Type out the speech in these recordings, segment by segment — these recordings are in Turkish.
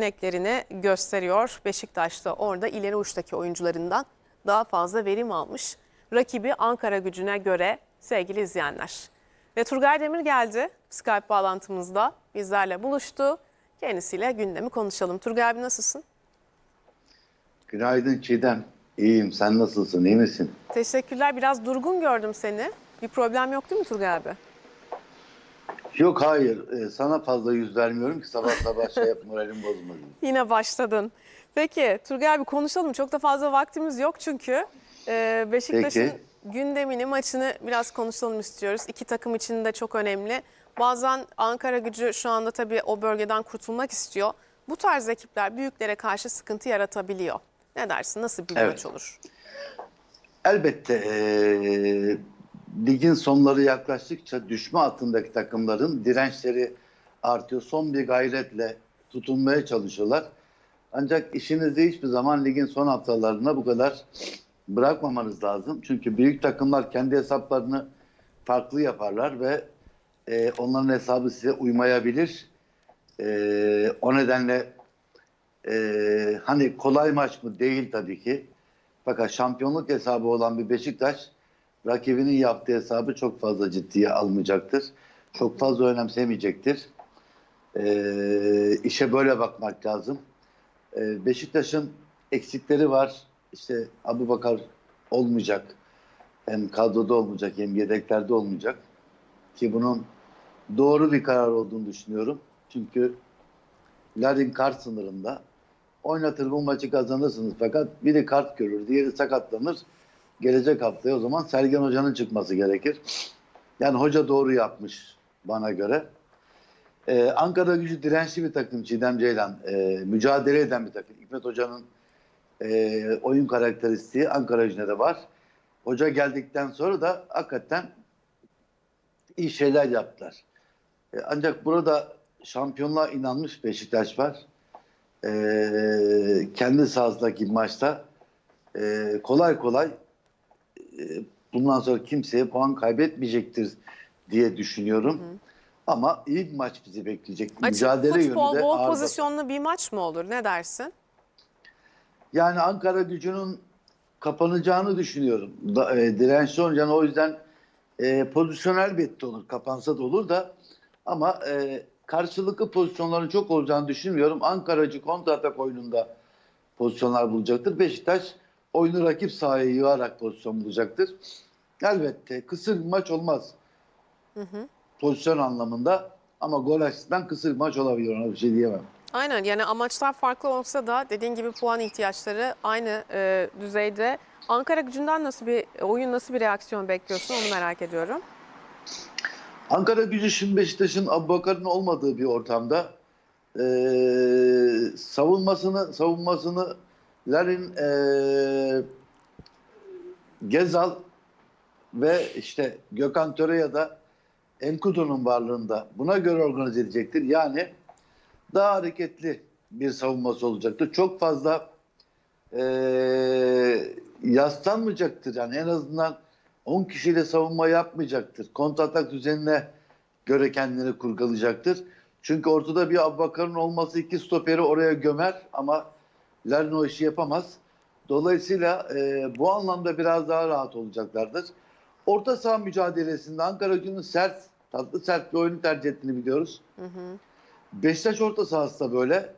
yeteneklerini gösteriyor. Beşiktaş'ta orada ileri uçtaki oyuncularından daha fazla verim almış. Rakibi Ankara gücüne göre sevgili izleyenler. Ve Turgay Demir geldi Skype bağlantımızda bizlerle buluştu. Kendisiyle gündemi konuşalım. Turgay abi nasılsın? Günaydın Çiğdem. İyiyim. Sen nasılsın? İyi misin? Teşekkürler. Biraz durgun gördüm seni. Bir problem yok değil mi Turgay abi? Yok hayır. Ee, sana fazla yüz vermiyorum ki sabah sabah şey yap moralim bozmasın. Yine başladın. Peki Turgay abi konuşalım. Çok da fazla vaktimiz yok çünkü. Ee, Beşiktaş'ın Peki. gündemini, maçını biraz konuşalım istiyoruz. İki takım için de çok önemli. Bazen Ankara gücü şu anda tabii o bölgeden kurtulmak istiyor. Bu tarz ekipler büyüklere karşı sıkıntı yaratabiliyor. Ne dersin? Nasıl bir Evet. maç olur? Elbette ee, ligin sonları yaklaştıkça düşme hattındaki takımların dirençleri artıyor. Son bir gayretle tutunmaya çalışıyorlar. Ancak işinizi hiçbir zaman ligin son haftalarına bu kadar bırakmamanız lazım. Çünkü büyük takımlar kendi hesaplarını farklı yaparlar ve e, onların hesabı size uymayabilir. E, o nedenle e, hani kolay maç mı? Değil tabii ki. Fakat şampiyonluk hesabı olan bir Beşiktaş rakibinin yaptığı hesabı çok fazla ciddiye almayacaktır. Çok fazla önemsemeyecektir. E, işe böyle bakmak lazım. E, Beşiktaş'ın eksikleri var. İşte Abu Bakar olmayacak. Hem kadroda olmayacak hem yedeklerde olmayacak. Ki bunun doğru bir karar olduğunu düşünüyorum. Çünkü Larin kart sınırında oynatır bu maçı kazanırsınız. Fakat biri kart görür, diğeri sakatlanır. Gelecek haftaya o zaman Sergen Hoca'nın çıkması gerekir. Yani hoca doğru yapmış bana göre. Ee, Ankara gücü dirençli bir takım Çiğdem Ceylan. Ee, mücadele eden bir takım. Hikmet Hoca'nın e, oyun karakteristiği Ankara gücüne de var. Hoca geldikten sonra da hakikaten iyi şeyler yaptılar. E, ancak burada şampiyonluğa inanmış Beşiktaş var. E, kendi sahasındaki maçta e, kolay kolay e, bundan sonra kimseye puan kaybetmeyecektir diye düşünüyorum. Ama iyi bir maç bizi bekleyecek. Açık Mücadele futbol, yönünde bol pozisyonlu bir maç mı olur? Ne dersin? Yani Ankara gücünün kapanacağını düşünüyorum. Da, e, dirençli o yüzden e, pozisyon elbette olur. Kapansa da olur da ama e, karşılıklı pozisyonların çok olacağını düşünmüyorum. Ankaracı kontratak oyununda pozisyonlar bulacaktır. Beşiktaş oyunu rakip sahaya yığarak pozisyon bulacaktır. Elbette kısır maç olmaz. Pozisyon anlamında ama gol açısından kısır maç olabilir ona bir şey diyemem. Aynen yani amaçlar farklı olsa da dediğin gibi puan ihtiyaçları aynı e, düzeyde. Ankara gücünden nasıl bir oyun nasıl bir reaksiyon bekliyorsun onu merak ediyorum. Ankara gücü şimdi Beşiktaş'ın Abubakar'ın olmadığı bir ortamda e, savunmasını savunmasını Larin e, Gezal ve işte Gökhan Töre ya da Enkudu'nun varlığında buna göre organize edecektir. Yani daha hareketli bir savunması olacaktır. Çok fazla e, yaslanmayacaktır. Yani en azından 10 kişiyle savunma yapmayacaktır. Kontratak düzenine göre kendini kurgulayacaktır. Çünkü ortada bir Abubakar'ın olması iki stoperi oraya gömer ama Larin o işi yapamaz. Dolayısıyla e, bu anlamda biraz daha rahat olacaklardır. Orta saha mücadelesinde Ankara gücünün sert, tatlı sert bir oyunu tercih ettiğini biliyoruz. Beşiktaş orta sahası da böyle.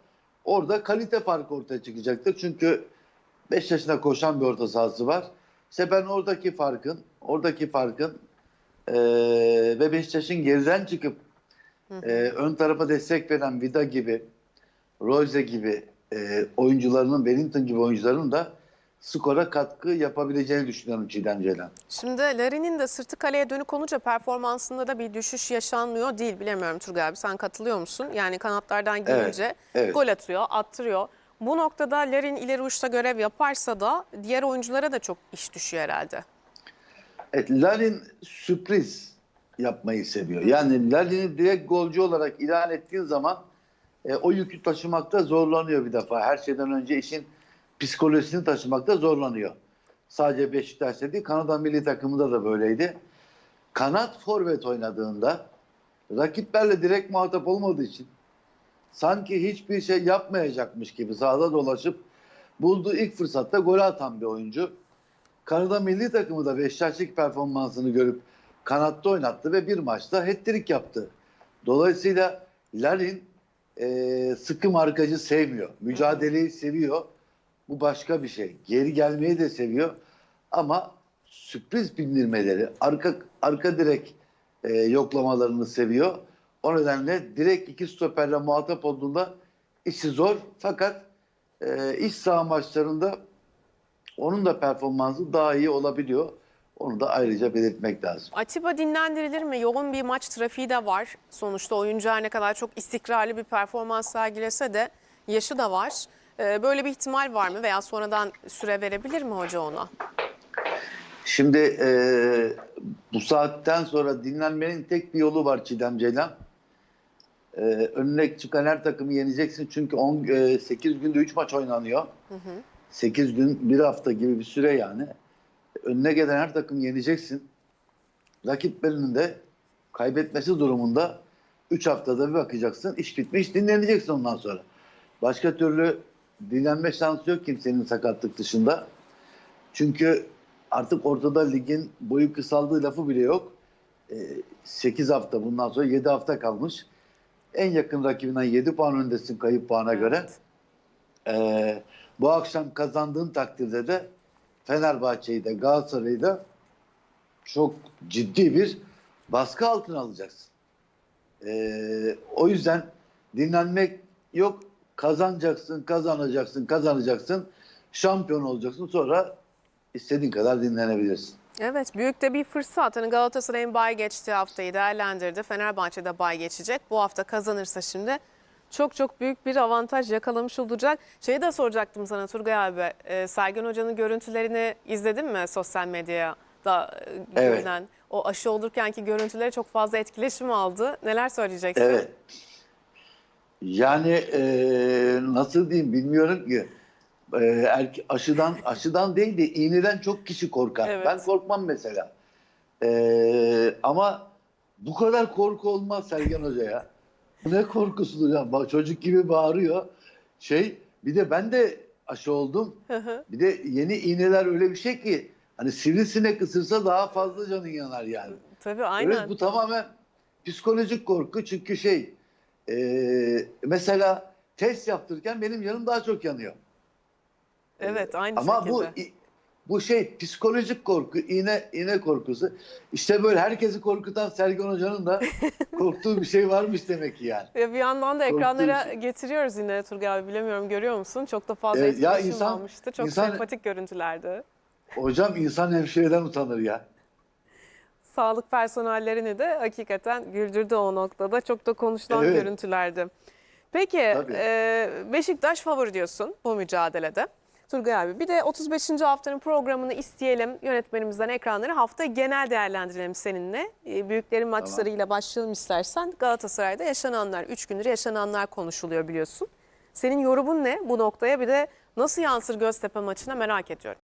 Orada kalite farkı ortaya çıkacaktır. Çünkü 5 yaşına koşan bir orta sahası var. İşte ben oradaki farkın, oradaki farkın eee ve Beşiktaş'ın geriden çıkıp eee, ön tarafa destek veren Vida gibi, Royce gibi eee, oyuncularının, Wellington gibi oyuncuların da skora katkı yapabileceğini düşünüyorum Çiğdem Ceylan. Şimdi Larin'in de sırtı kaleye dönük olunca performansında da bir düşüş yaşanmıyor değil. Bilemiyorum Turgay abi sen katılıyor musun? Yani kanatlardan gelince evet. gol atıyor, attırıyor. Bu noktada Larin ileri uçta görev yaparsa da diğer oyunculara da çok iş düşüyor herhalde. Evet, Larin sürpriz yapmayı seviyor. Yani Larin'i direkt golcü olarak ilan ettiğin zaman e, o yükü taşımakta zorlanıyor bir defa. Her şeyden önce işin psikolojisini taşımakta zorlanıyor. Sadece Beşiktaş'ta değil, Kanada milli takımında da böyleydi. Kanat forvet oynadığında rakiplerle direkt muhatap olmadığı için sanki hiçbir şey yapmayacakmış gibi sahada dolaşıp bulduğu ilk fırsatta gol atan bir oyuncu. Kanada milli takımı da Beşiktaş'taki performansını görüp kanatta oynattı ve bir maçta hat-trick yaptı. Dolayısıyla Larin e, sıkı markacı sevmiyor. Mücadeleyi seviyor. Bu başka bir şey. Geri gelmeyi de seviyor. Ama sürpriz bindirmeleri, arka arka direk e, yoklamalarını seviyor. O nedenle direkt iki stoperle muhatap olduğunda işi zor. Fakat e, iç saha maçlarında onun da performansı daha iyi olabiliyor. Onu da ayrıca belirtmek lazım. Atiba dinlendirilir mi? Yoğun bir maç trafiği de var. Sonuçta oyuncu her ne kadar çok istikrarlı bir performans sergilese de yaşı da var. Ee, Böyle bir ihtimal var mı veya sonradan süre verebilir mi hoca ona? Şimdi e, bu saatten sonra dinlenmenin tek bir yolu var Çiğdem Ceylan. E, önüne çıkan her takımı yeneceksin çünkü 10, e, 8 günde 3 maç oynanıyor. 8 gün, bir hafta gibi bir süre yani. Önüne gelen her takımı yeneceksin. Rakiplerinin de kaybetmesi durumunda 3 haftada bir bakacaksın. İş bitmiş, dinleneceksin ondan sonra. Başka türlü dinlenme şansı yok kimsenin sakatlık dışında. Çünkü artık ortada ligin boyu kısaldığı lafı bile yok. 8 hafta bundan sonra 7 hafta kalmış. En yakın rakibinden 7 puan öndesin kayıp puana göre. Ee, bu akşam kazandığın takdirde de Fenerbahçe'yi de Galatasaray'ı da çok ciddi bir baskı altına alacaksın. Ee, o yüzden dinlenmek yok. Kazanacaksın, kazanacaksın, kazanacaksın. Şampiyon olacaksın. Sonra istediğin kadar dinlenebilirsin. Evet büyük de bir fırsat. Hani Galatasaray'ın bay geçtiği haftayı değerlendirdi. Fenerbahçe de bay geçecek. Bu hafta kazanırsa şimdi çok çok büyük bir avantaj yakalamış olacak. Şeyi de soracaktım sana Turgay abi. Ee, Sergen Hoca'nın görüntülerini izledin mi sosyal medyada e, Evet. görünen? O aşı olurkenki görüntüleri çok fazla etkileşim aldı. Neler söyleyeceksin? Evet. Yani eee, nasıl diyeyim bilmiyorum ki. Eee, erke- aşıdan aşıdan değil de iğneden çok kişi korkar. Evet. Ben korkmam mesela. Eee, ama bu kadar korku olmaz Sergen Hoca ya. Bu ne korkusudur ya. Bak, çocuk gibi bağırıyor. Şey bir de ben de aşı oldum. Bir de yeni iğneler öyle bir şey ki hani sivrisinek ısırsa daha fazla canın yanar yani. Tabii Evet aynen. bu tamamen psikolojik korku çünkü şey e, mesela test yaptırırken benim yanım daha çok yanıyor. Evet aynı Ama şekilde. bu bu şey psikolojik korku, iğne iğne korkusu. İşte böyle herkesi korkutan Sergen Hoca'nın da korktuğu bir şey varmış demek ki yani. Ya bir yandan da ekranlara şey. getiriyoruz yine Turgay abi bilemiyorum görüyor musun? Çok da fazla Evet, ya insan- almıştı. Çok insan- sempatik görüntülerdi. Hocam insan hemşireden utanır ya. Sağlık personellerini de hakikaten güldürdü o noktada. Çok da konuşulan Evet. görüntülerdi. Peki e, Beşiktaş favori diyorsun bu mücadelede. Turgay abi bir de 35. haftanın programını isteyelim. Yönetmenimizden ekranları hafta genel değerlendirelim seninle. E, büyüklerin maçlarıyla başlayalım istersen. Galatasaray'da yaşananlar, 3 gündür yaşananlar konuşuluyor biliyorsun. Senin yorumun ne bu noktaya? Bir de nasıl yansır Göztepe maçına merak ediyorum.